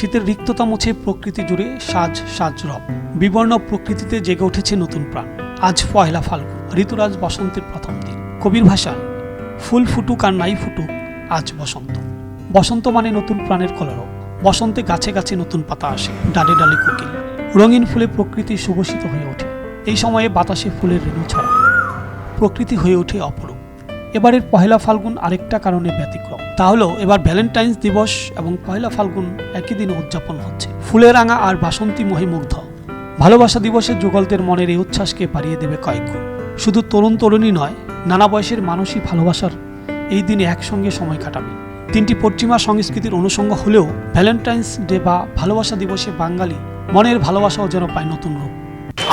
শীতের রিক্ততা মুছে প্রকৃতি জুড়ে সাজ সাজ রব। বিবর্ণ প্রকৃতিতে জেগে উঠেছে নতুন প্রাণ। আজ পয়লা ফাল্গুন, ঋতুরাজ বসন্তের প্রথম দিন। কবির ভাষায় ফুল ফুটুক আর নাই ফুটুক, আজ বসন্ত। বসন্ত মানে নতুন প্রাণের কলরব। বসন্তে গাছে গাছে নতুন পাতা আসে, ডালে ডালে কোকিল। রঙিন ফুলে প্রকৃতি সুবসিত হয়ে ওঠে। এই সময়ে বাতাসে ফুলের রেণু ছড়া প্রকৃতি হয়ে ওঠে অপরূপ। এবারের পহেলা ফাল্গুন আরেকটা কারণে ব্যতিক্রম। তা হলো, এবার ভ্যালেন্টাইন্স দিবস এবং পহেলা ফাল্গুন একই দিনে উদযাপন হচ্ছে। ফুলের রাঙা আর বাসন্তী মহিমুগ্ধ। ভালোবাসা দিবসে যুগলদের মনের এই উচ্ছ্বাসকে বাড়িয়ে দেবে কয়েক গুণ। শুধু তরুণ তরুণী নয়, নানা বয়সের মানুষই ভালোবাসার এই দিনে একসঙ্গে সময় কাটাবে। তিনটি পশ্চিমা সংস্কৃতির অনুষঙ্গ হলেও ভ্যালেন্টাইন্স ডে বা ভালোবাসা দিবসে বাঙালি মনের ভালোবাসাও যেন পায় নতুন রূপ।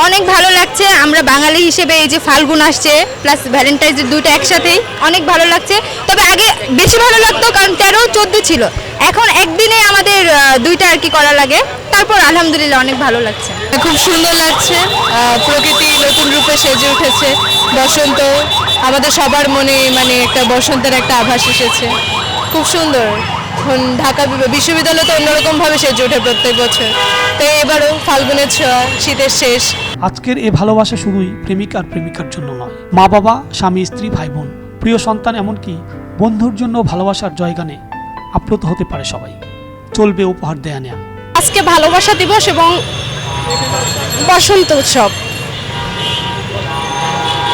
অনেক ভালো লাগছে। আমরা বাঙালি হিসেবে এই যে ফাল্গুন আসছে প্লাস ভ্যালেন্টাইন্স দুটো একসাথেই অনেক ভালো লাগছে। তবে আগে বেশি ভালো লাগতো কারণ তেরো চোদ্দ ছিল। এখন একদিনে আমাদের দুইটা আর কি করা লাগে। তারপর আলহামদুলিল্লাহ অনেক ভালো লাগছে। খুব সুন্দর লাগছে। প্রকৃতি নতুন রূপে সেজে উঠেছে। বসন্ত, আমাদের সবার মনে মানে একটা বসন্তের একটা আভাস এসেছে। খুব সুন্দর। এখন ঢাকা বিশ্ববিদ্যালয় তো অন্যরকম ভাবে সেজে ওঠে প্রত্যেক বছর। তাই এবারও ফাল্গুনের ছোঁয়া শীতের শেষ। আজকের এ ভালোবাসা শুধুই প্রেমিক আর প্রেমিকার জন্য নয়। মা বাবা স্বামী স্ত্রী ভাই বোন প্রিয় সন্তান এমনকি বন্ধুর জন্য ভালোবাসার জয়গানে আপ্লুত হতে পারে সবাই। চলবে উপহার দেয়া নেয়া। আজকে ভালোবাসা দিবস এবং বসন্ত উৎসব।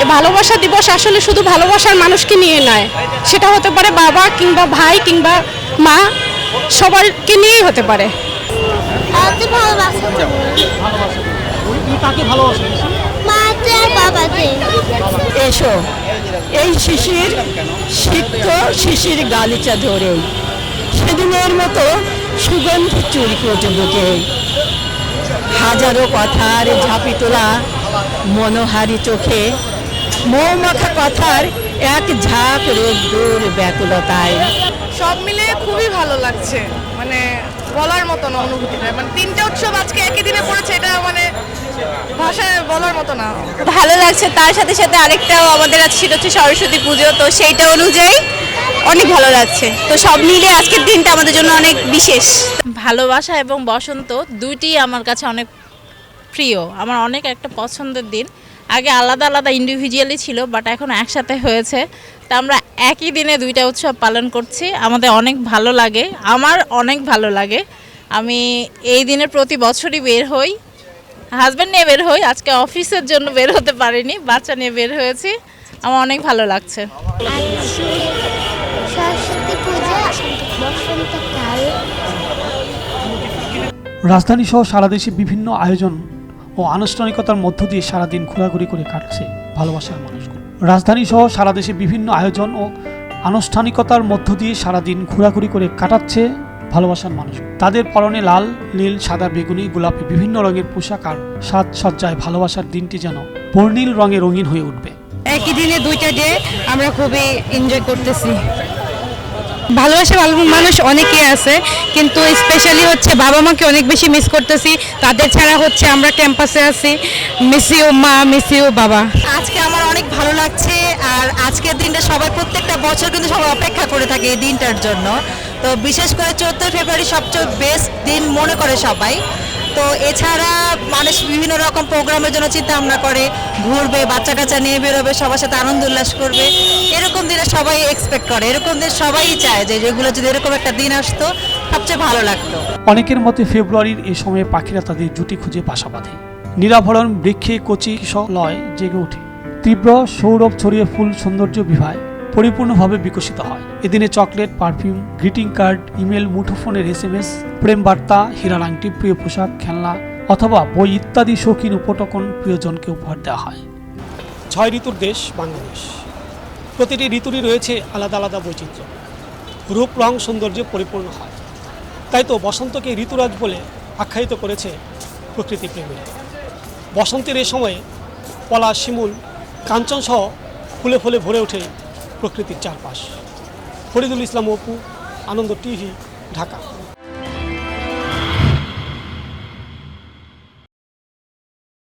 ভালোবাসা দিবস আসলে শুধু ভালোবাসার মানুষকে নিয়ে নয় সেটা হতে পারে বাবা কিংবা ভাই কিংবা মা সবাইকে নিয়েই হতে পারে। এসো এই শিশির সিক্ত শিশির গালিচা ধরে। সেদিনের মতো সুগন্ধ চুরি করছে বুকে হাজারো কথার ঝাঁপি তোলা মনোহারি চোখে মৌমাখা কথার এক ঝাঁক রোদ্দুর ব্যাকুলতায়। সব মিলে খুবই ভালো লাগছে। মানে বলার মতো না অনুভূতিটা। মানে তিনটা উৎসব আজকে একই দিনে পড়েছে এটা মানে ভাষায় বলার মতো না। ভালো লাগছে। তার সাথে সাথে আরেকটাও আমাদের আছে সেটা হচ্ছে সরস্বতী পুজো। তো সেইটা অনুযায়ী অনেক ভালো লাগছে। তো সব মিলে আজকের দিনটা আমাদের জন্য অনেক বিশেষ। ভালোবাসা এবং বসন্ত দুইটি আমার কাছে অনেক প্রিয়। আমার অনেক একটা পছন্দের দিন। আগে আলাদা আলাদা ইন্ডিভিজুয়ালি ছিল বাট এখন একসাথে হয়েছে। তা আমরা একই দিনে দুইটা উৎসব পালন করছি। আমাদের অনেক ভালো লাগে। আমার অনেক ভালো লাগে। আমি এই দিনে প্রতি বছরই বের হই। হাজব্যান্ড নিয়ে বের হই। আজকে অফিসের জন্য বের হতে পারিনি। বাচ্চা নিয়ে বের হয়েছি। আমার অনেক ভালো লাগছে। রাজধানী সহ সারা দেশে বিভিন্ন আয়োজন। ও আনুষ্ঠানিকতার মধ্য দিয়ে সারাদিন ঘোরাঘুরি করে কাটছে ভালোবাসার মানুষগুলো। রাজধানী সহ সারা দেশে বিভিন্ন আয়োজন ও আনুষ্ঠানিকতার মধ্য দিয়ে সারাদিন ঘোরাঘুরি করে কাটাচ্ছে ভালোবাসার মানুষ তাদের পরনে লাল, নীল, সাদা, বেগুনি, গোলাপি, বিভিন্ন রঙের পোশাক আর সাজসজ্জায় ভালোবাসার দিনটি যেন বর্ণিল রঙে রঙিন হয়ে উঠবে। একই দিনে দুইটা ডে আমরা খুবই এনজয় করতেছি। ভালোবাসা ভালো মানুষ অনেকে আছে, কিন্তু স্পেশালি হচ্ছে বাবা মাকে অনেক বেশি মিস করতেছি। তাদের ছাড়া হচ্ছে আমরা ক্যাম্পাসে আছি। মিসিও মা মিসিও বাবা। আজকে আমার অনেক ভালো লাগছে, আর আজকের দিনটা সবাই প্রত্যেকটা বছর কিন্তু সবাই অপেক্ষা করে থাকে এই দিনটার জন্য। তো বিশেষ করে চোদ্দোই ফেব্রুয়ারি সবচেয়ে বেস্ট দিন মনে করে সবাই। তো এছাড়া মানুষ বিভিন্ন রকম প্রোগ্রামের জন্য চিন্তা ভাবনা করে, ঘুরবে বাচ্চা কাচ্চা নিয়ে বেরোবে, সবার সাথে আনন্দ উল্লাস করবে। এরকম দিনে সবাই এক্সপেক্ট করে, এরকম দিন সবাই চায় যে যেগুলো যদি এরকম একটা দিন আসতো, সবচেয়ে ভালো লাগতো। অনেকের মতে ফেব্রুয়ারির এই সময়ে পাখিরা তাদের জুটি খুঁজে বাসা বাঁধে। নিরাভরণ, বৃক্ষে কচি লয় জেগে ওঠে। তীব্র সৌরভ ছড়িয়ে ফুল সৌন্দর্য বিভায়। পরিপূর্ণভাবে বিকশিত হয়। এদিনে chocolate, perfume, greeting card, email, মুঠোফোনের S M S প্রেম বার্তা হীরার আংটি প্রিয় পোশাক, খেলনা, অথবা বই ইত্যাদি শৌখিন উপটকন প্রিয়জনকে উপহার দেওয়া হয়। ছয় ঋতুর দেশ, বাংলাদেশ। প্রতিটি ঋতুরই রয়েছে আলাদা আলাদা বৈচিত্র্য। রূপ, রং, সৌন্দর্যে পরিপূর্ণ হয়। তাই তো বসন্তকে ঋতুরাজ বলে আখ্যায়িত করেছে প্রকৃতি প্রেমীরা বসন্তের এ সময়ে পলা, শিমুল কাঞ্চন সহ ফুলে ফুলে ভরে ওঠে প্রকৃতির চারপাশ। ফরিদুল ইসলাম অপু আনন্দ টিভি ঢাকা।